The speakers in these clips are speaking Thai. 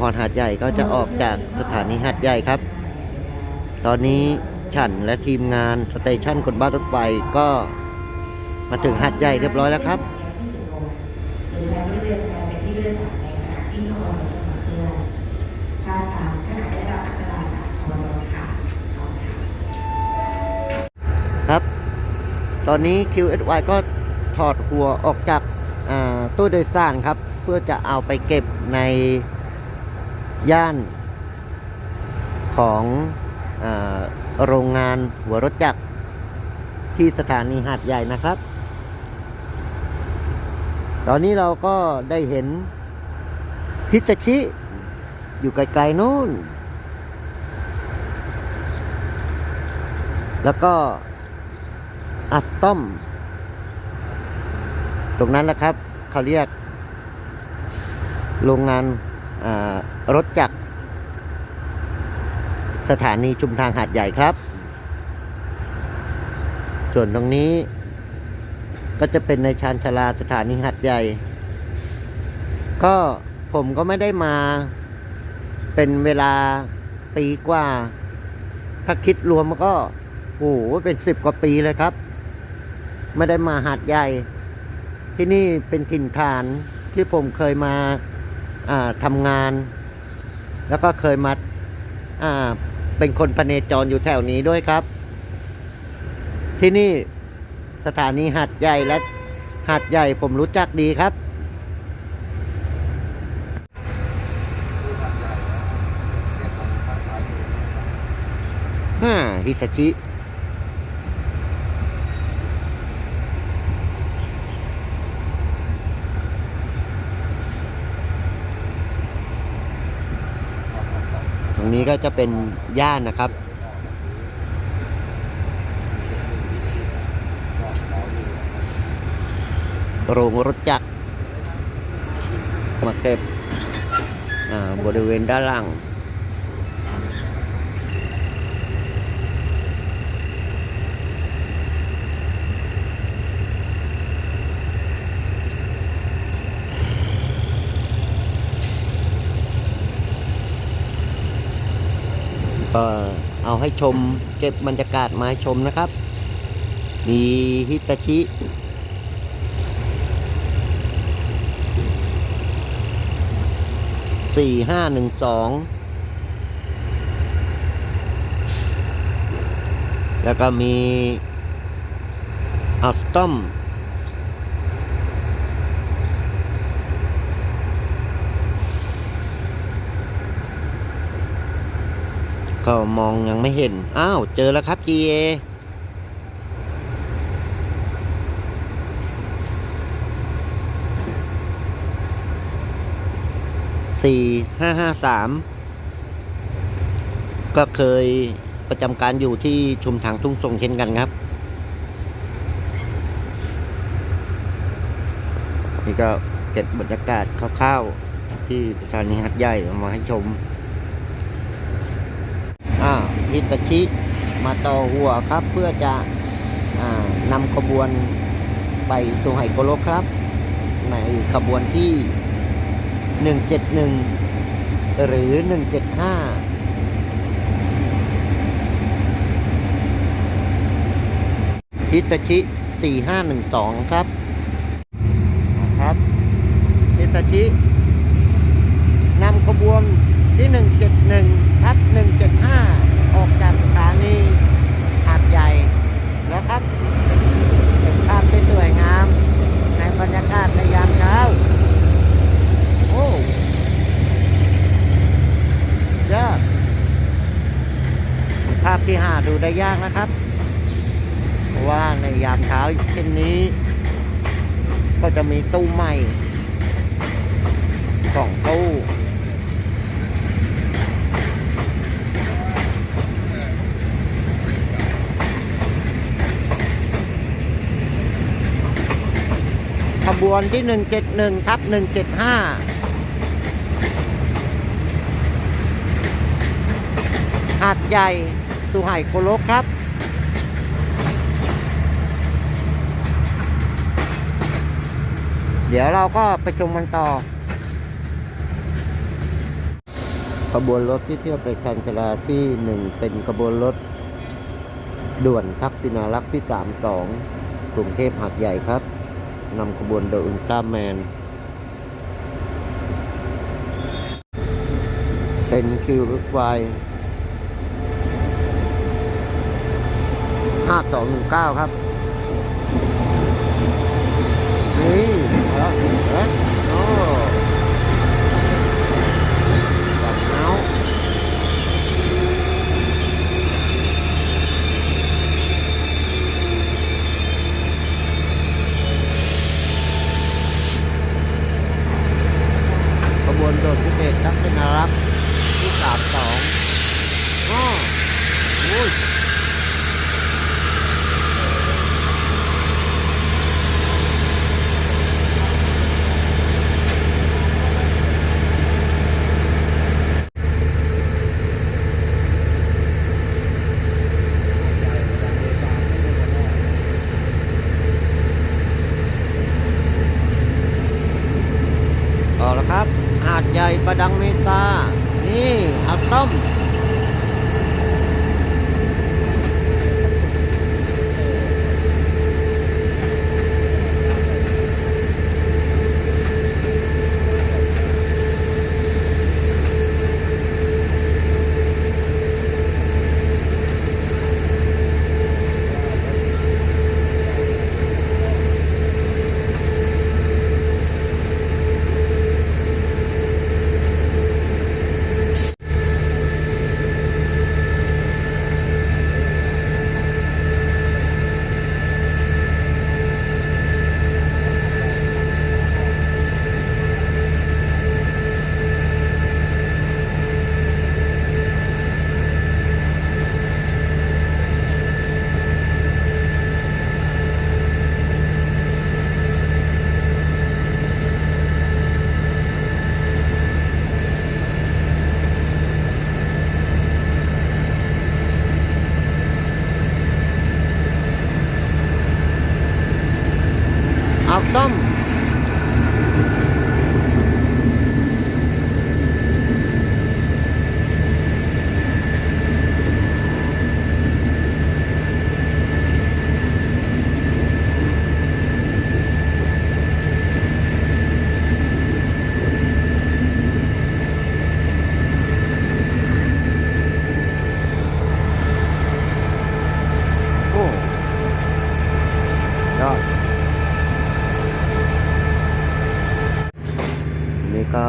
ตอนนี้ก็ชุมพรหาดใหญ่ก็จะออกจากสถานีหาดใหญ่ครับ ตอนนี้ฉันและทีมงานสเตชันคนบ้านรถไฟก็มาถึงหาดใหญ่เรียบร้อยแล้วครับหรือใช้เลือดไปที่เลือดในขณะที่ฮอร์โมนประจำเดือนถ้าตามขณะได้รับตอร์โมนค่ะขอบคุณค่ะครับ ตอนนี้ QSY ก็ถอดหัวออกจากตู้โดยสารครับ เพื่อจะเอาไปเก็บใน ย่านของอโรงงานหัวรถจักรที่สถานีหาดใหญ่นะครับ ตอนนี้เราก็ได้เห็นฮิตาชิ อยู่ไกลๆนู่นแล้วก็อัสตอม ตรงนั้นแหละครับ เขาเรียกโรงงาน รถจักสถานีชุมทางหาดใหญ่ครับ ส่วนตรงนี้ก็จะเป็นในชานชาลาสถานีหาดใหญ่ ก็ผมก็ไม่ได้มาเป็นเวลาปีกว่า ถ้าคิดรวมก็โอ้โหเป็นสิบกว่าปีเลยครับ ไม่ได้มาหาดใหญ่ ที่นี่เป็นถิ่นฐานที่ผมเคยมา ทำงาน แล้วก็เคยมาาเป็นคนพเนจรอยู่แถวนี้ด้วยครับ ที่นี่สถานีหาดใหญ่และหาดใหญ่ผมรู้จักดีครับ ฮ่าฮิตาชิ ตรงนี้ ก็จะเป็นย่านนะครับ โรงรถจักรมาเก็บบริเวณด้านล่าง ก็เอาให้ชมเก็บบรรยากาศมาให้ชมนะครับ มีฮิตาชิสี่ห้าหนึ่งสองแล้วก็มีอัสตอม ก็มองยังไม่เห็น อ้าว เจอแล้วครับ GA สี่ห้าห้าสามก็เคยประจำการอยู่ที่ชุมทางทุ่งทรงเช่นกันครับ นี่ก็เก็บบรรยากาศคร่าวๆที่สถานีหัดใหญ่มาให้ชม ฮิตาชิมาต่อหัวครับ เพื่อจะอนำขบวนไปสุไหโกโลครับ ในขบวนที่ 171 หรือ 175ฮิตาชิ 4512 ครับ ครับ ฮิตาชิ นำขบวนที่ 171 ทับ 175 ออกจากสถานีหาดใหญ่แล้วครับเป็นภาพที่สวยงาม ในบรรยากาศในยามเช้า โอ้ยอดภาพที่หาดูได้ยากนะครับเพราะว่าในยามเช้าเช่นนี้ ก็จะมีตู้ใหม่สองตู้ ขบวนที่ 171ทับ175 หาดใหญ่ สุไหงโลกครับ เดี๋ยวเราก็ไปชมกันต่อ ขบวนรถที่เที่ยวไปชานชาลาที่หนึ่งเป็นขบวนรถ ด่วนทักษิณารักษ์ที่สามสองกรุงเทพหัดใหญ่ครับ นำขบวนโดยอุลตร้าแมน เป็นคิวรถไฟห้าสองหนึ่งเก้าครับ นี่มาแล้วเห็นโอ้จับเมาส์ขบวนโดดพิเศษทักษิณรักษ์ที่สามสองอ้ออุ้ย เอาละครับ หาดใหญ่ประดังเม ตา นี่อักต้ม อัดต้ม โอ้ ยอดนี่ก็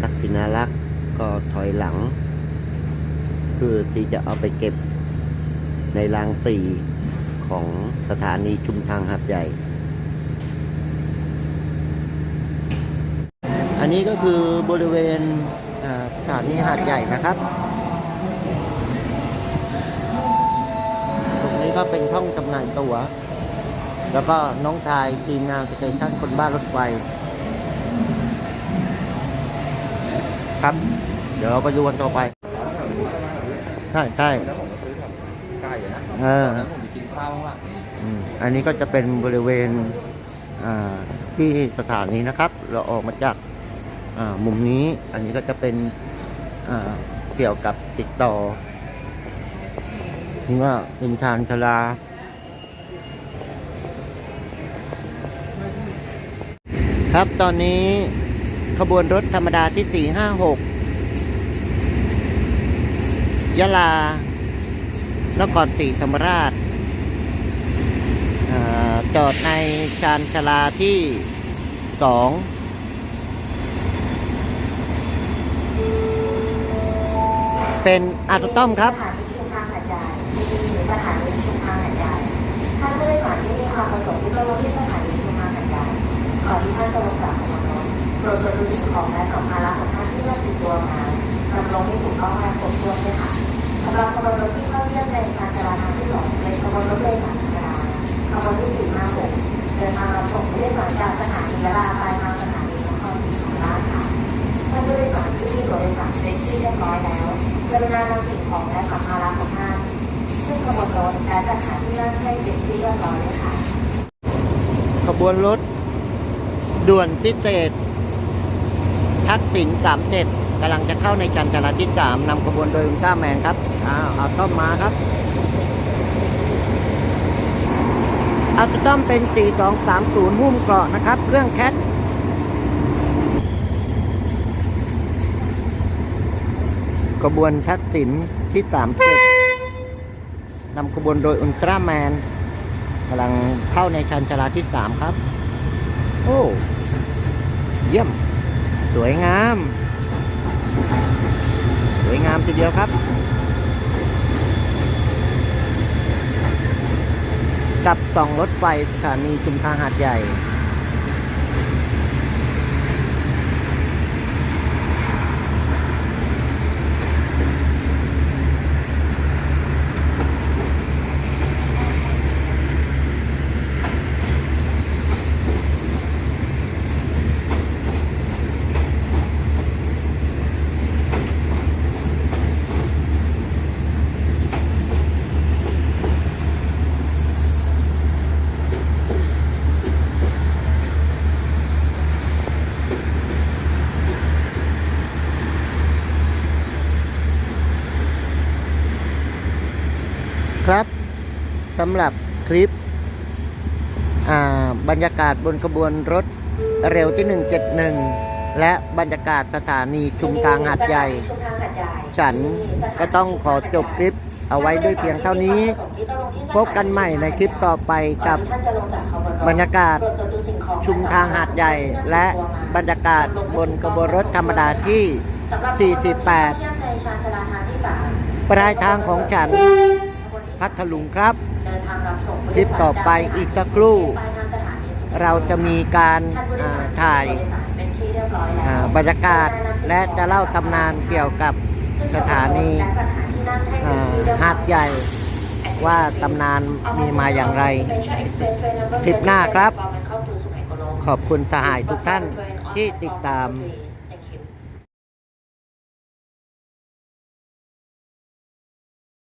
ทักษิณารักษ์ก็ถอยหลังเพื่อที่จะเอาไปเก็บในรางสี่ของสถานีชุมทางหัดใหญ่ อันนี้ก็คือบริเวณสถานีหาดใหญ่นะครับ ก็เป็นช่องจำหน่ายตั๋ว แล้วก็น้องชายทีมงานสเตชันคนบ้านรถไฟครับ เดี๋ยวเราไปดูกันต่อไป ใช่ใช่แล้วผมก็ซื้อแบบไก่นะเออตอนนั้นผมไปกินข้าวข้างหลังนี่อืมอันนี้ก็จะเป็นบริเวณอ่าที่สถานีนะครับ เราออกมาจากอ่ามุมนี้ อันนี้ก็จะเป็นอ่าเกี่ยวกับติดต่อ นี่ว่าเป็นชานชาลาครับตอนนี้ขบวนรถธรรมดาที่ 456 ยะลา นครศรีธรรมราชจอดในชานชาลาที่สองเป็นอัตโต้มครับ ความประสงค์ที่จะลงที่สถานีชุมางหัดใหญ่ขอที่ท่านจะลงจากขบวนรถโปรดตรวจดูสิ่งของและสัมภาระของท่านที่มาติดตัวมานำลงให้ถูกต้องและครบถ้วนด้วยค่ะสำหรับขบวนรถที่เข้าเยี่ยมในชานชาลาทางที่สองเป็นขบวนรถโดยสารธรรมดาขบวนที่สี่ห้าหกเดินทางรับส่งผู้โดยสารจากสถานียะลาไปทางสถานีนครศรีธรรมราชค่ะท่านผู้โดยสารที่มีตัวโดยสารเป็นที่เรียบร้อยแล้วกรุณานำสิ่งของและสัมภาระของท่านขึ้นขบวนรถและจัดหาที่นั่งให้เป็นที่เรียบร้อยเลยค่ะ วนรถ ด่วนพิเศษ ทักษิณสามเจ็ดกำลังจะเข้าในจันทราที่สามนำขบวนโดยอุลตร้าแมนครับอ้าวเอาต้อมมาครับอัลต้อมเป็น 4230 หุ้มเกราะนะครับ เครื่องแคทขบวนทักษิณที่สามเจ็ดนำขบวนโดยอุลตร้าแมน กำลังเข้าในชันชาลาที่สามครับ โอ้ เยี่ยม สวยงาม สวยงามทีเดียวครับ กับสองรถไฟสถานีชุมทางหาดใหญ่ำหรับคลิปอ่าบรรยากาศบนขบวนรถเร็วที่ 171 และบรรยากาศสถานีชุมทางหาดใหญ่ชุมทางหาดใหญ่ ฉันก็ต้องขอจบคลิปเอาไว้ด้วยเพียงเท่านี้ พบกันใหม่ในคลิปต่อไปกับท่านจะลงจากขบวนถบรรยากาศตรวจดูสิ่งของชุมทางหาดใหญ่ และบรรยากาศบนขบวนรถธรรมดาที่สำหรับ48เยี่ยมในชานชาลาทางที่สามปลายทางของฉัน พัทลุงครับ เดินทางรับส่งคลิปต่อไปอีกสักครู่ปลายทางสถานีชุมทงเราจะมีการท่านผู้โดอ่ายสารถ่ายเป็นที่เรียบร้อยแล้วอ่าบรรยากาศและจะเล่าตำนานเกี่ยวกับสถานีอ่าหาดใหญ่ว่าตำนานมีมาอย่างไรคลิปหน้าครับ ขอบคุณสหายทุกท่านที่ติดตามม